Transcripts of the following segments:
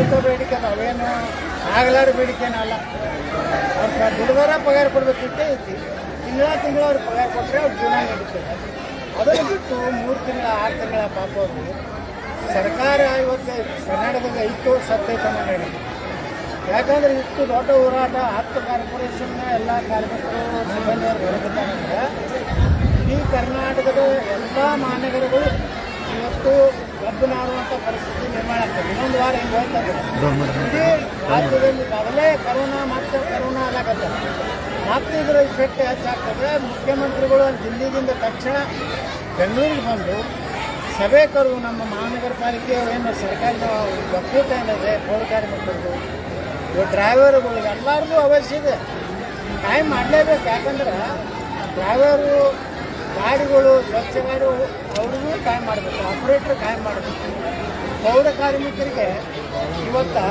ಮೂಲಭೂತ ಬೇಡಿಕೆ ಅವೇನು ಆಗಲಾರ ಬೇಡಿಕೆನಲ್ಲ ಅವ್ರು ದುಡ್ದಾರ ಪಗಾರ ಕೊಡ್ಬೇಕಿಟ್ಟೆ ಐತಿ ತಿಂಗಳ ತಿಂಗಳ ಅವ್ರು ಪಗಾರ ಕೊಟ್ಟರೆ ಅವ್ರ ಜೀವನ ನಡೀತದೆ. ಅದನ್ನು ಬಿಟ್ಟು ಮೂರು ತಿಂಗಳ, ಆರು ತಿಂಗಳ ಪಾಪ ಅವರು ಸರ್ಕಾರ ಇವತ್ತು ಕರ್ನಾಟಕದಾಗ ಇತ್ತು ಸತ್ತೈತೆ ಅನ್ನೋ ಯಾಕಂದ್ರೆ ಇಷ್ಟು ದೊಡ್ಡ ಹೋರಾಟ, ಹತ್ತು ಕಾರ್ಪೊರೇಷನ್ನ ಎಲ್ಲ ಕಾರ್ಮಿಕರು ಸಿಬ್ಬಂದಿಯವರು ಅಂದ್ರೆ ಇಡೀ ಕರ್ನಾಟಕದ ಎಲ್ಲ ಮಾನ್ಯಗರಗಳು ಇವತ್ತು ಕಬ್ಬು ನಾಡುವಂಥ ಪರಿಸ್ಥಿತಿ ನಿರ್ಮಾಣ ಆಗ್ತದೆ. ಇನ್ನೊಂದು ವಾರ ಹಿಂಗೆ ಹೋಗ್ತದೆ ಇಡೀ ರಾಜ್ಯದಲ್ಲಿ ಮೊದಲೇ ಕರೋನಾ ಮತ್ತೆ ಕರೋನಾ ಅಲ್ಲಾಗತ್ತೆ ಮತ್ತೆ ಇದರ ಇಫೆಕ್ಟ್ ಹೆಚ್ಚಾಗ್ತದೆ ಮುಖ್ಯಮಂತ್ರಿಗಳು ದಿಲ್ಲಿಗಿಂತ ದಿಲ್ಲಿದಿಂದ ತಕ್ಷಣ ಬೆಂಗಳೂರಿಗೆ ಬಂದು ಸಭೆ ಕರು ನಮ್ಮ ಮಹಾನಗರ ಪಾಲಿಕೆ ಏನು ಸರ್ಕಾರದ ಒಕ್ಕೂಟ ಏನಿದೆ ಪೌರ ಕಾರ್ಮಿಕರದು ಇವು ಡ್ರೈವರ್ಗಳು ಎಲ್ಲರಿಗೂ ಅವಶ್ಯ ಇದೆ. ಟೈಮ್ ಮಾಡಲೇಬೇಕು. ಯಾಕಂದ್ರೆ ಡ್ರೈವರು ಗಾಡಿಗಳು ಸ್ವಚ್ಛ ಗಾಡಿಗಳು ಮಾಡಬೇಕು ಆಪರೇಟರ್ ಕಾಯಂ ಮಾಡಬೇಕು. ಪೌರ ಕಾರ್ಮಿಕರಿಗೆ ಇವತ್ತು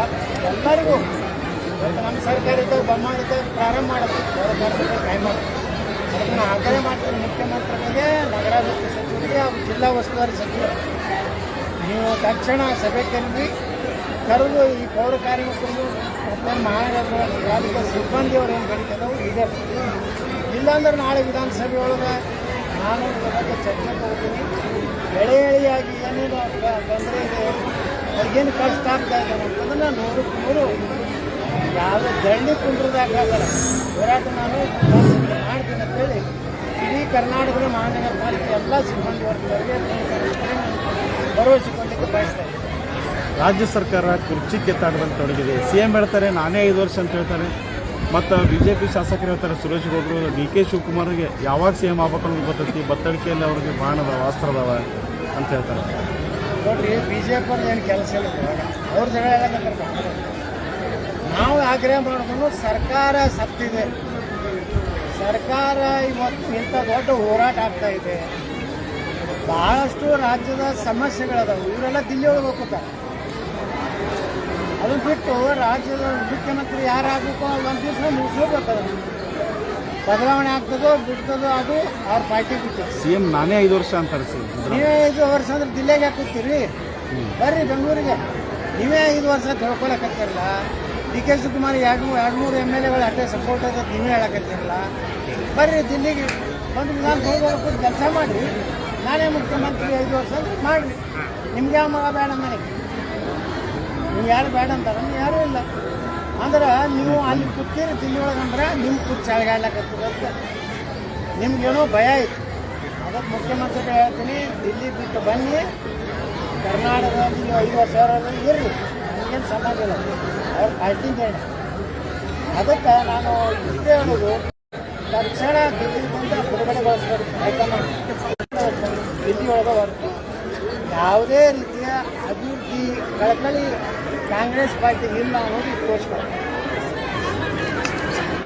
ಎಲ್ಲರಿಗೂ ಇವತ್ತು ನಮ್ಮ ಸರ್ಕಾರ ಇದ್ದಾಗ ಪ್ರಾರಂಭ ಮಾಡಬೇಕು. ಪೌರ ಕಾರ್ಮಿಕರು ಕಾಯಂ ಮಾಡಬೇಕು. ಅದನ್ನು ನಾನು ಆಗ್ರಹ ಮಾಡ್ತೀನಿ ಮುಖ್ಯಮಂತ್ರಿಗಳಿಗೆ ನಗರಾಭಿವೃದ್ಧಿ ಸಚಿವರಿಗೆ ಹಾಗೂ ಜಿಲ್ಲಾ ಉಸ್ತುವಾರಿ ಸಚಿವರು ನೀವು ತಕ್ಷಣ ಸಭೆ ಕರೆದಿ ಕರೆದು ಈ ಪೌರ ಕಾರ್ಮಿಕರು ಮಹಾನಗರ ಪಾಲಿಕೆ ಸಿಬ್ಬಂದಿಯವರು ಏನು ಬೇಡಿಕೆ ಅದಾವು ಇದೆ ಇಲ್ಲಾಂದ್ರೆ ನಾಳೆ ವಿಧಾನಸಭೆ ಒಳಗೆ ನಾನು ಇದ್ರ ಬಗ್ಗೆ ಚರ್ಚೆ ಕೊಡ್ತೀನಿ ಎಳೆ ಎಳೆಯಾಗಿ ಏನೇನು ತೊಂದರೆ ಇದೆ ಅವ್ರಿಗೇನು ಕಷ್ಟ ಆಗ್ತಾ ಇದೆ ಅಂತಂದ್ರೆ ನೂರಕ್ಕೆ ನೂರು ಯಾವುದೇ ಧರಣಿ ಕುಂಡ್ರದಾಗಲ್ಲ ಹೋರಾಟ ನಾನು ಮಾಡ್ತೀನಿ ಅಂತೇಳಿ ಇಡೀ ಕರ್ನಾಟಕದ ಮಹಾನಗರ ಪಾಲಿಕೆ ಎಲ್ಲ ಸಿಬ್ಬಂದಿ ವರ್ಗದವರಿಗೆ ಭರವಸೆ ಬಯಸ್ತಾ ಇದ್ದೀನಿ. ರಾಜ್ಯ ಸರ್ಕಾರ ಕುರ್ಚಿ ಕೆತ್ತಾಡುವಂತ ತೊಡಗಿದೆ. ಸಿ ಎಂ ಹೇಳ್ತಾರೆ, ನಾನೇ ಐದು ವರ್ಷ ಅಂತ ಹೇಳ್ತಾರೆ. ಮತ್ತು ಬಿ ಜೆ ಪಿ ಶಾಸಕರು ಹೇಳ್ತಾರೆ, ಸುರೇಶ್ ಗೋಬ್ರು ಡಿ ಕೆ ಶಿವಕುಮಾರ್ಗೆ ಯಾವಾಗ ಸಿ ಎಂ ಆಗ್ಬೇಕು ಅನ್ನೋದು ಗೊತ್ತೈತಿ ಬತ್ತಳಿಕೆಯಲ್ಲಿ ಅವ್ರಿಗೆ ಬಾಣ ಅದಾವ ಅಸ್ತ್ರ ಅದಾವ ಅಂತ ಹೇಳ್ತಾರೆ. ನೋಡ್ರಿ ಬಿ ಜೆ ಪಿ ಏನು ಕೆಲಸ ಇಲ್ಲ ಅವ್ರ ಜಗಳ ನಾವು ಆಗ್ರಹ ಮಾಡ್ಕೊಂಡು ಸರ್ಕಾರ ಸತ್ತಿದೆ. ಸರ್ಕಾರ ಇವತ್ತು ಇಂಥ ದೊಡ್ಡ ಹೋರಾಟ ಆಗ್ತಾ ಇದೆ. ಭಾಳಷ್ಟು ರಾಜ್ಯದ ಸಮಸ್ಯೆಗಳದಾವೆ. ಇವರೆಲ್ಲ ದಿಲ್ಲಿ ಹೋಗ್ತಾರೆ ಅದನ್ನ ಬಿಟ್ಟು ರಾಜ್ಯದ ಮುಖ್ಯಮಂತ್ರಿ ಯಾರಾಗಬೇಕು ಒಂದು ದಿವಸ ಮುಗಿಸ್ಕೋಬೇಕು ಅದನ್ನು ಬದಲಾವಣೆ ಆಗ್ತದೋ ಬಿಡ್ತದೋ ಅದು ಅವ್ರ ಪಾರ್ಟಿ ಬಿಟ್ಟು. ಸಿ ಎಂ ನಾನೇ ಐದು ವರ್ಷ ಅಂತ ನೀವೇ ಐದು ವರ್ಷ ಅಂದ್ರೆ ದಿಲ್ಲಿಗೆ ಹಾಕುತ್ತೀರಿ? ಬರ್ರಿ ಬೆಂಗಳೂರಿಗೆ. ನೀವೇ ಐದು ವರ್ಷ ತಿಳ್ಕೊಳಕತ್ತಿರಲ್ಲ. ಡಿ ಕೆ ಶಿವಕುಮಾರ್ ಎರಡು ಮೂರು ಎರಡು ಮೂರು ಎಂ ಎಲ್ ಎಗಳು ಅಷ್ಟೇ ಸಪೋರ್ಟ್ ಅದ ನೀವೇ ಹೇಳಕತ್ತಿರಲ್ಲ. ಬರ್ರಿ ದಿಲ್ಲಿಗೆ. ಬಂದು ವಿಧಾನಸೌಧ ಕೆಲಸ ಮಾಡಿ ನಾನೇ ಮುಖ್ಯಮಂತ್ರಿ ಐದು ವರ್ಷ ಅಂದ್ರೆ ಮಾಡಿರಿ. ನಿಮ್ಗೆ ಯಾವ ಮಗ ಬೇಡ ನನಗೆ. ನೀವು ಯಾರು ಬೇಡ ಅಂತಾರ? ಯಾರೂ ಇಲ್ಲ. ಅಂದ್ರೆ ನೀವು ಅಲ್ಲಿ ದಿಲ್ಲಿ ಒಳಗೆ ಅಂದ್ರೆ ನಿಮ್ಮ ಕೂತ್ ಚಳಿಗಾಡ್ಲಕತ್ತೀರಿ ಅಂತ. ನಿಮ್ಗೇನೋ ಭಯ ಐತಿ. ಅದಕ್ಕೆ ಮುಖ್ಯಮಂತ್ರಿಗಳು ಹೇಳ್ತೀನಿ, ದಿಲ್ಲಿ ಬಿಟ್ಟು ಬನ್ನಿ. ಕರ್ನಾಟಕದಲ್ಲಿ ನೀವು ವರ್ಷ ಸಾವಿರದಲ್ಲಿ ಇರಲಿ. ನನಗೇನು ಸಂಬಂಧ ಇಲ್ಲ. ಅವ್ರು ಹೇಳಿ ಅದಕ್ಕೆ ನಾನು ಇಷ್ಟೇ ಹೇಳೋದು, ತಕ್ಷಣ ದಿಲ್ಲಿಯಿಂದ ಬಿಡುಗಡೆಗೊಳಿಸ್ಬೇಕು ಹೈಕಮಾಂಡ್ ದಿಲ್ಲಿ ಒಳಗೆ ಹೊರತು ಯಾವುದೇ ರೀತಿಯ ಅಭಿವೃದ್ಧಿ ಕಳಕಳಿ ಕಾಂಗ್ರೆಸ್ ಪಾರ್ಟಿಗೆ ಇಲ್ಲ ಅನ್ನೋದು ತೋರಿಸ್ತಾರೆ